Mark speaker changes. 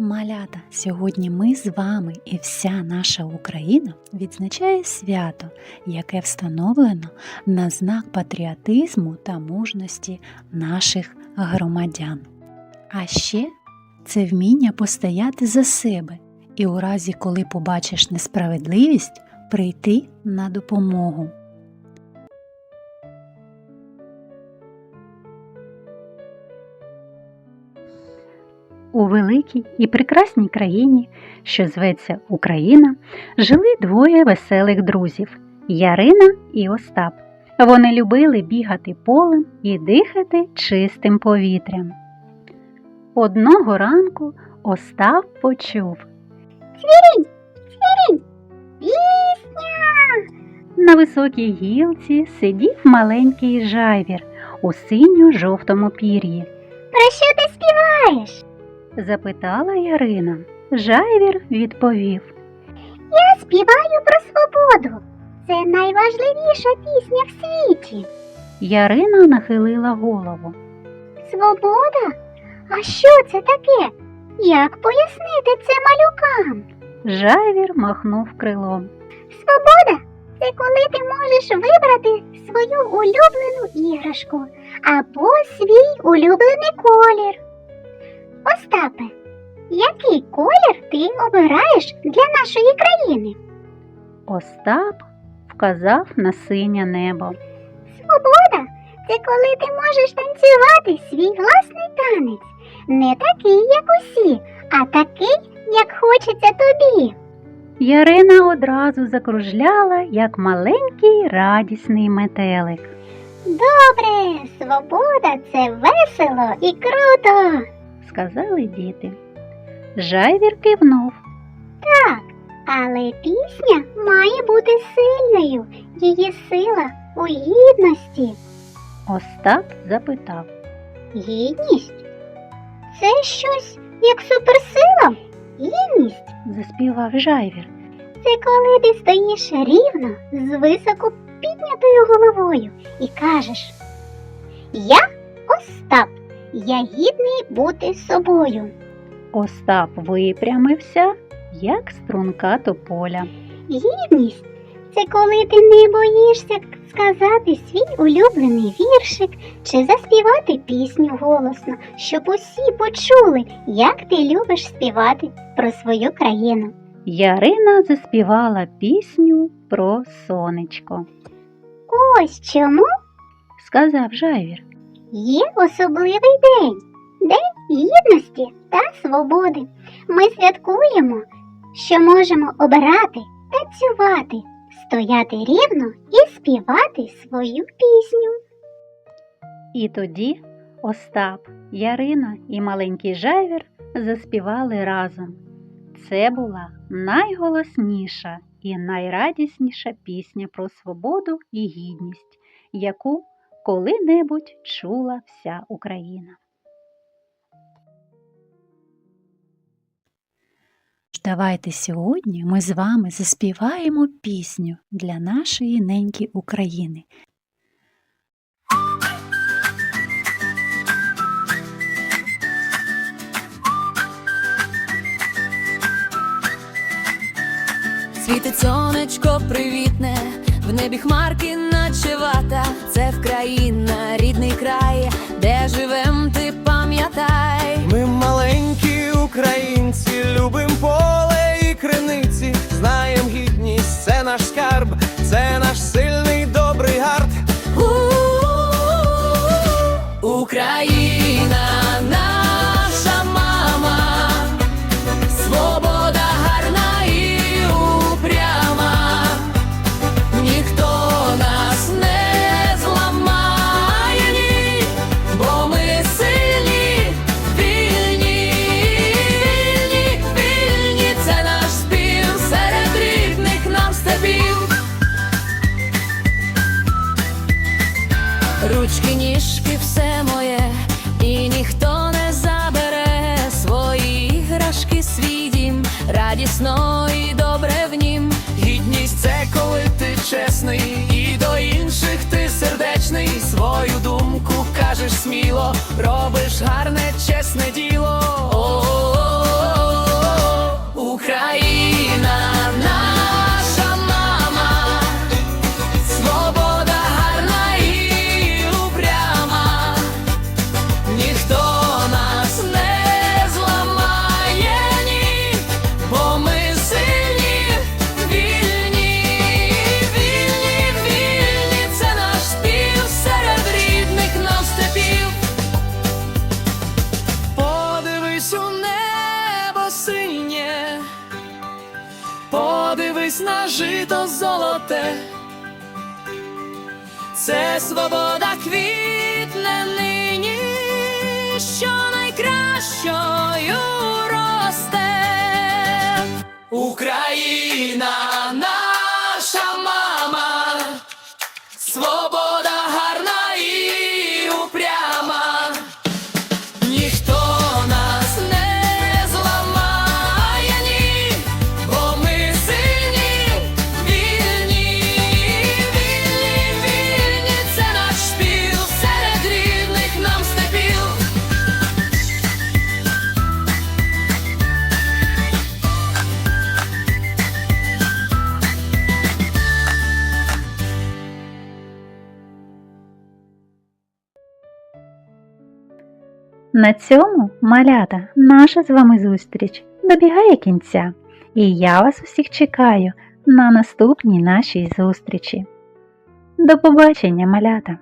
Speaker 1: Малята, сьогодні ми з вами і вся наша Україна відзначає свято, яке встановлено на знак патріотизму та мужності наших громадян. А ще це вміння постояти за себе і у разі, коли побачиш несправедливість, прийти на допомогу. У великій і прекрасній країні, що зветься Україна, жили двоє веселих друзів Ярина і Остап. Вони любили бігати полем і дихати чистим повітрям. Одного ранку Остап почув
Speaker 2: Пісня!
Speaker 1: на високій гілці сидів маленький жайвір у синьо-жовтому пір'ї.
Speaker 2: Про що ти співаєш?
Speaker 1: Запитала Ярина. Жайвір відповів.
Speaker 2: Я співаю про свободу. Це найважливіша пісня в світі.
Speaker 1: Ярина нахилила голову.
Speaker 2: Свобода? А що це таке? Як пояснити це малюкам?
Speaker 1: Жайвір махнув крилом.
Speaker 2: Свобода це коли ти можеш вибрати свою улюблену іграшку або свій улюблений колір. Остапе, який колір ти обираєш для нашої країни?
Speaker 1: Остап вказав на синє небо.
Speaker 2: Свобода це коли ти можеш танцювати свій власний танець. Не такий, як усі, а такий, як хочеться тобі.
Speaker 1: Ярина одразу закружляла, як маленький радісний метелик.
Speaker 2: Добре, свобода це весело і круто.
Speaker 1: Сказали діти. Жайвір кивнув.
Speaker 2: Так, але пісня має бути сильною. Її сила у гідності.
Speaker 1: Остап запитав.
Speaker 2: Гідність? Це щось як суперсила? Гідність
Speaker 1: Заспівав жайвір.
Speaker 2: це коли ти стоїш рівно з високо піднятою головою і кажеш Я Остап, я гідний бути собою.
Speaker 1: Остап випрямився, як струнка тополя.
Speaker 2: Гідність це коли ти не боїшся сказати свій улюблений віршик чи заспівати пісню голосно, щоб усі почули, як ти любиш співати про свою країну.
Speaker 1: Ярина заспівала пісню про сонечко.
Speaker 2: Ось чому
Speaker 1: Сказав жайвір.
Speaker 2: Є особливий день День гідності та свободи. Ми святкуємо, що можемо обирати, танцювати, стояти рівно і співати свою пісню.
Speaker 1: І тоді Остап, Ярина і маленький жайвір заспівали разом. Це була найголосніша і найрадісніша пісня про свободу і гідність, яку коли-небудь чула вся Україна. Давайте сьогодні ми з вами заспіваємо пісню для нашої неньки України.
Speaker 3: Світить сонечко привітне, в небі хмарки наче вата. Це Вкраїна, рідний край, де живем, ти пам'ятай.
Speaker 4: Ми маленькі українці, любим поле і криниці, знаєм гідність, це наш скарб, це наш сильний добрий гард.
Speaker 3: Україна, Ручки, ніжки, все моє, і ніхто не забере свої іграшки, свій дім, радісно і добре в нім.
Speaker 4: Гідність це коли ти чесний, і до інших ти сердечний. Свою думку кажеш сміло, робиш гарне, чесне діло.
Speaker 3: Дивись на жито золоте. Це свобода квітне
Speaker 1: На цьому, малята, наша з вами зустріч добігає кінця, і я вас усіх чекаю на наступній нашій зустрічі. До побачення, малята!